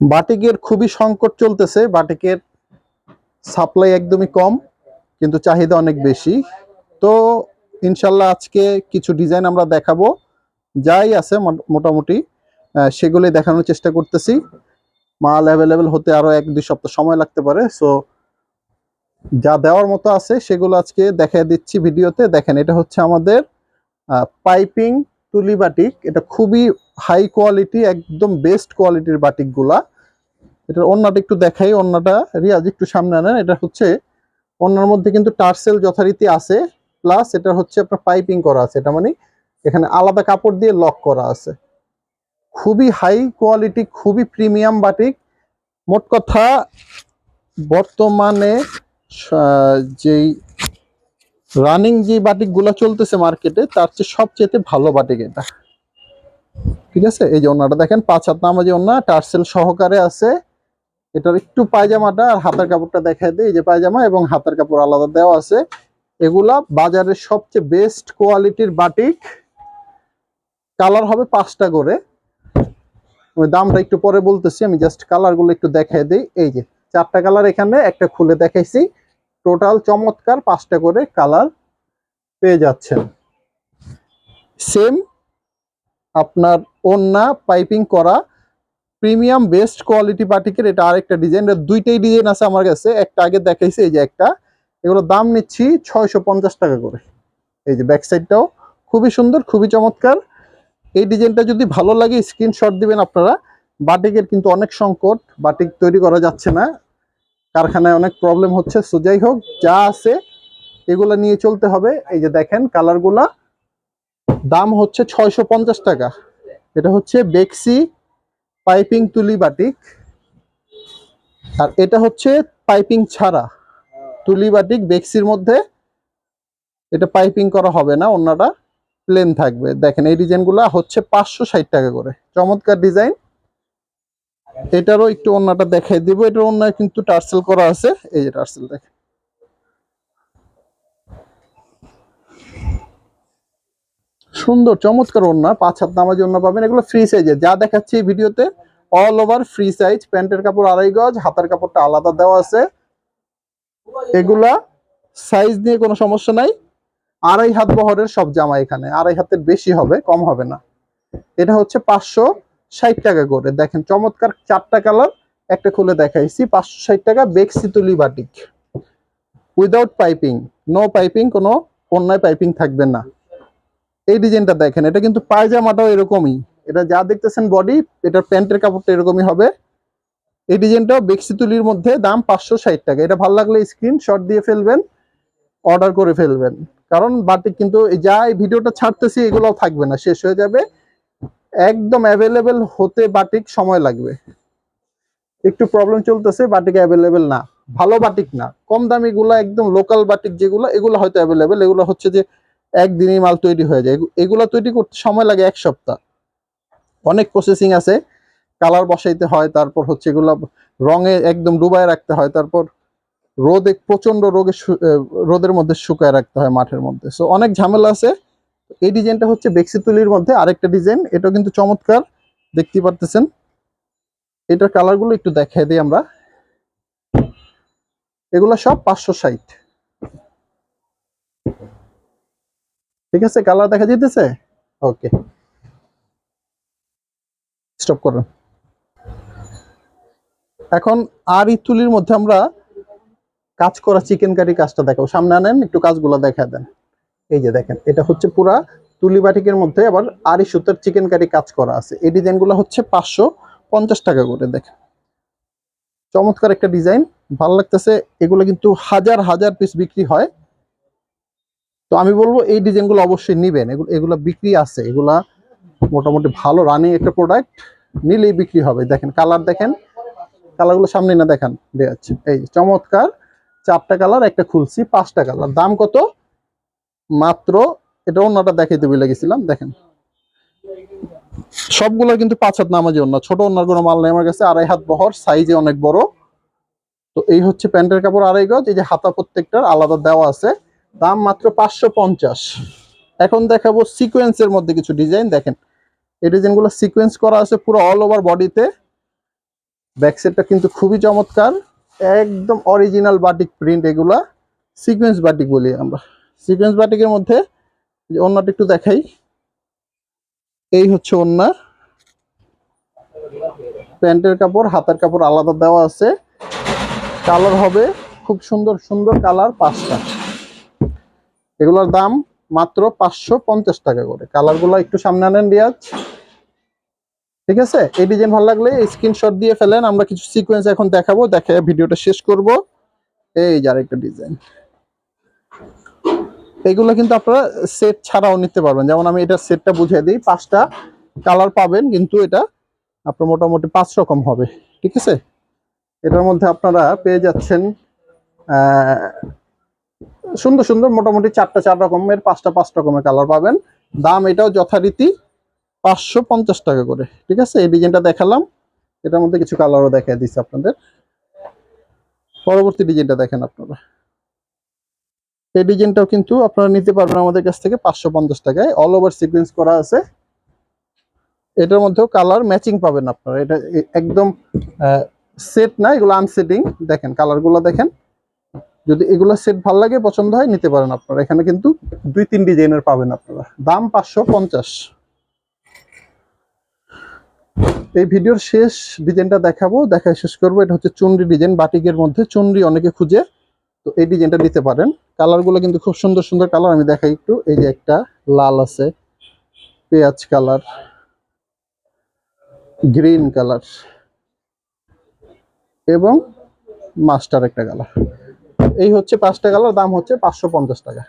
বাটিকের খুবই সংকট চলতেছে বাটিকের সাপ্লাই একদমই কম কিন্তু চাহিদা অনেক বেশি। তো ইনশাল্লাহ আজকে কিছু ডিজাইন আমরা দেখাবো যাই আছে মোট- মোটামুটি আহ, সেগুলোই দেখানোর চেষ্টা করতেছি। মাল অ্যাভেলেবেল হতে আরও এক দুই সপ্তাহ সময় লাগতে পারে সো যা দেওয়ার মতো আছে সেগুলো আজকে দেখাই দিচ্ছি ভিডিওতে। দেখেন এটা হচ্ছে আমাদের পাইপিং তুলি বাটিক, এটা খুবই হাই কোয়ালিটি একদম বেস্ট কোয়ালিটির বাটিকগুলা। এটার অন্যটা একটু দেখাই অন্যটা রিয়াজ একটু সামনে আনেন, এটা হচ্ছে অন্যার মধ্যে কিন্তু টার্সেল যথারীতি আছে প্লাস এটা হচ্ছে আপনার পাইপিং করা আছে, এটা মানে এখানে আলাদা কাপড় দিয়ে লক করা আছে। খুবই হাই কোয়ালিটি খুবই প্রিমিয়াম বাটিক। মোট কথা, বর্তমানে যেই রানিং যে বাটিকগুলো চলতেছে মার্কেটে তার চেয়ে সবচেয়ে ভালো বাটিক এটা। ঠিক আছে? এই যে ওনাটা দেখেন, পাঁচ হাত নামাজি ওনা, টার্সেল সহকারে আছে। এটার একটু পায়জামাটা আর হাতের কাপড়টা দেখায় দেয় এই যে পায়জামা এবং হাতের কাপড় আলাদা দেওয়া আছে। এগুলা বাজারের সবচেয়ে বেস্ট কোয়ালিটির বাটিক। কালার হবে পাঁচটা করে। আমি দামটা একটু পরে বলতেছি, আমি জাস্ট কালারগুলো একটু দেখাই দিই। এই যে, চারটা কালার এখানে, একটা খুলে দেখাইছি। টোটাল চমৎকার পাঁচটা করে কালার পেয়ে যাচ্ছেন। সেম আপনার ওন্না পাইপিং করা, প্রিমিয়াম বেস্ট কোয়ালিটি বাটিকের এটা আরেকটা ডিজাইন দুইটাই ডিজাইন আছে আমার কাছে, একটা আগে দেখাইছে, এই যে একটা, এগুলো দাম নিচ্ছি ছয়শো পঞ্চাশ টাকা করে। এই যে ব্যাক সাইডটাও খুবই সুন্দর, খুবই চমৎকার। এই ডিজাইনটা যদি ভালো লাগে স্ক্রিনশট দিবেন আপনারা। বাটিকের কিন্তু অনেক সংকট, বাটিক তৈরি করা যাচ্ছে না। কারখানায় অনেক প্রবলেম হচ্ছে সো যাই হোক, যা আছে এগুলো নিয়ে চলতে হবে। এই যে দেখেন কালারগুলা দাম হচ্ছে ছয়শো পঞ্চাশ টাকা। এটা হচ্ছে বেক্সি পাইপিং তুলি বাটিক। আর এটা হচ্ছে পাইপিং ছাড়া। তুলি বাটিক বেক্সির মধ্যে এটা পাইপিং করা হবে না, অন্যটা প্লেন থাকবে। দেখেন, এই ডিজাইনগুলো হচ্ছে পাঁচশো ষাট টাকা করে। চমৎকার ডিজাইন এটারও একটু অন্যটা দেখাই দিব। এটার অন্য কিন্তু টার্সেল করা আছে। এই যে টার্সেল দেখেন। সুন্দর, চমৎকার ওন্না পাঁচ হাত নামার জন্য পাবেন। এগুলো ফ্রি সাইজে যা দেখাচ্ছি ভিডিওতে অল ওভার ফ্রি সাইজ প্যান্টের কাপড় আড়াই গজ, হাতার কাপড়টা আলাদা দেওয়া আছে। এগুলা সাইজ নিয়ে কোনো সমস্যা নাই। আড়াই হাত বহরের সব জামা এখানে। আড়াই হাতের বেশি হবে, কম হবে না। এটা হচ্ছে পাঁচশো ষাট টাকা করে। দেখেন, চমৎকার চারটা কালার একটা খুলে দেখাইছি, পাঁচশো ষাট টাকা বেক্সি তুলি batik. Without piping no piping কোনো অন্যায় পাইপিং থাকবে না। এই ডিজাইনটা দেখেন, এটা কিন্তু পায়জামাটাও এরকমই। এটা যা দেখতেছেন বডি এটার প্যান্টের কাপড়টা এরকমই হবে। এই ডিজাইনটাও বেক্সি তুলির মধ্যে দাম পাঁচশো ষাট টাকা। এটা ভালো লাগলে স্ক্রিনশট দিয়ে ফেলবেন অর্ডার করে ফেলবেন। কারণ বাটিক কিন্তু যা এই ভিডিওটা ছাড়তেছি, এগুলোও থাকবে না, শেষ হয়ে যাবে। একদম অ্যাভেলেবেল হতে বাটিক সময় লাগবে। একটু প্রবলেম চলতেছে বাটিক অ্যাভেলেবেল না। ভালো বাটিক না। কম দামি গুলা, একদম লোকাল বাটিক যেগুলো, এগুলো হয়তো অ্যাভেলেবেল এগুলো হচ্ছে যে একদিনই মাল তৈরি হয়ে যায়। এগু- এগুলা তৈরি করতে সময় লাগে এক সপ্তাহ। অনেক প্রসেসিং আছে। কালার বসাইতে হয়, তারপর হচ্ছে এগুলা রঙে একদম ডুবায় রাখতে হয়। তারপর রোদে প্রচণ্ড রোগে রোদের মধ্যে শুকায় রাখতে হয় মাঠের মধ্যে। সো অনেক ঝামেলা আছে। এই ডিজাইনটা হচ্ছে বেক্সি তুলির মধ্যে আরেকটা ডিজাইন। এটা কিন্তু চমৎকার দেখতে পারতেছেন। এটার কালারগুলো একটু দেখাই দিই আমরা। এগুলা সব পাঁচশো ষাট। ঠিক আছে, কালার দেখা যেতেছে ওকে। স্টপ করুন। এখন আর ই তুলির মধ্যে আমরা কাজ করা চিকেন কারি কাজটা দেখাবো। সামনে আনেন, একটু কাজগুলো দেখা দেন। এই যে দেখেন, এটা হচ্ছে পুরা তুলি বাটিকের মধ্যে আবার আড়ি সুতার চিকেন কারি কাজ করা আছে। এই ডিজাইনগুলো হচ্ছে পাঁচশো পঞ্চাশ টাকা করে, দেখেন। চমৎকার একটা ডিজাইন, ভালো লাগতেছে। এগুলো কিন্তু হাজার হাজার পিস বিক্রি হয়। তো আমি বলব, এই ডিজাইনগুলো অবশ্যই নিবেন। এগুলো এগুলো বিক্রি আছে। এগুলা মোটামুটি ভালো রানিং একটা প্রোডাক্ট নিলেই বিক্রি হবে। দেখেন কালার দেখেন কালারগুলো সামনে না দেখান, দেখাচ্ছে। এই চমৎকার, চারটা কালার একটা খুলছি, পাঁচটা কালার দাম কত? মাত্র এটা অন্যটা দেখাইতে বলে গেছিলাম, দেখেন। সবগুলো কিন্তু পাঁচ হাত নামাজি অন্য, ছোট অন্যার কোনো মাল নেই আমার কাছে, আড়াই হাত বহর, সাইজে অনেক বড়। তো এই হচ্ছে প্যান্টের কাপড় আড়াই গজ, এই যে হাতা প্রত্যেকটার আলাদা দেওয়া আছে, দাম মাত্র পাঁচশো পঞ্চাশ। এখন দেখাবো সিকোয়েন্সের মধ্যে কিছু ডিজাইন দেখেন। এই ডিজাইনগুলো সিকোয়েন্স করা আছে পুরো অল ওভার বডিতে ব্যাক সাইডটা কিন্তু খুবই চমৎকার, একদম অরিজিনাল বাটিক প্রিন্ট এগুলা সিকোয়েন্স বাটিক বলি আমরা। সিকোয়েন্স বাটিকের মধ্যে অন্যটা একটু দেখাই। এই হচ্ছে ওন্না প্যান্টের কাপড়, হাতের কাপড় আলাদা দেওয়া আছে। কালার হবে খুব সুন্দর সুন্দর কালার পাঁচটা। এগুলোর দাম মাত্র পাঁচশো পঞ্চাশ টাকা করে। কালারগুলো একটু সামনে আনেন রিয়াজ। ঠিক আছে? এই ডিজাইন ভালো লাগলে স্ক্রিনশট দিয়ে ফেলেন। আমরা কিছু সিকোয়েন্স এখন দেখাবো, দেখে ভিডিওটা শেষ করব। এই যার একটা ডিজাইন। এগুলো কিন্তু আপনারা সেট ছাড়াও নিতে পারবেন। যেমন আমি এটা সেটটা বুঝিয়ে দিই, পাঁচটা কালার পাবেন, কিন্তু এটা আপনার মোটামুটি পাঁচ রকম হবে, ঠিক আছে? এটার মধ্যে আপনারা পেয়ে যাচ্ছেন সুন্দর সুন্দর মোটামুটি চারটা চার রকমের, পাঁচটা পাঁচ রকমের কালার পাবেন। দাম এটাও যথারীতি পাঁচশো পঞ্চাশ টাকা করে, ঠিক আছে? এই ডিজাইনটা দেখালাম, এটার মধ্যে কিছু কালারও দেখা দিচ্ছে আপনাদের। পরবর্তী ডিজাইনটা দেখেন আপনারা। এই ডিজাইনটাও কিন্তু আপনারা নিতে পারবেন আমাদের কাছ থেকে পাঁচশো পঞ্চাশ টাকায়। অল ওভার সিকোয়েন্স করা আছে। এটার মধ্যেও কালার ম্যাচিং পাবেন আপনারা। এটা একদম সেট না, এগুলো আনসেটিং দেখেন কালারগুলো দেখেন। যদি এগুলো সেট ভালো লাগে, পছন্দ হয়, নিতে পারেন আপনারা। এখানে কিন্তু দুই তিন ডিজাইনের পাবেন আপনারা। দাম পাঁচশো পঞ্চাশ। এই ভিডিওর শেষ ডিজাইনটা দেখাবো, দেখায় শেষ করব। এটা হচ্ছে চুনরি ডিজাইন, বাটিকের মধ্যে চুনরি অনেকে খুঁজে। তো এই ডিজাইনটা নিতে পারেন। কালারগুলো কিন্তু খুব সুন্দর সুন্দর কালার। আমি দেখাই একটু। এই যে একটা লাল আছে, পেঁয়াজ কালার, গ্রিন কালার এবং মাস্টার একটা কালার। এই হচ্ছে পাঁচটা কালার, দাম হচ্ছে পাঁচশো পঞ্চাশ টাকা।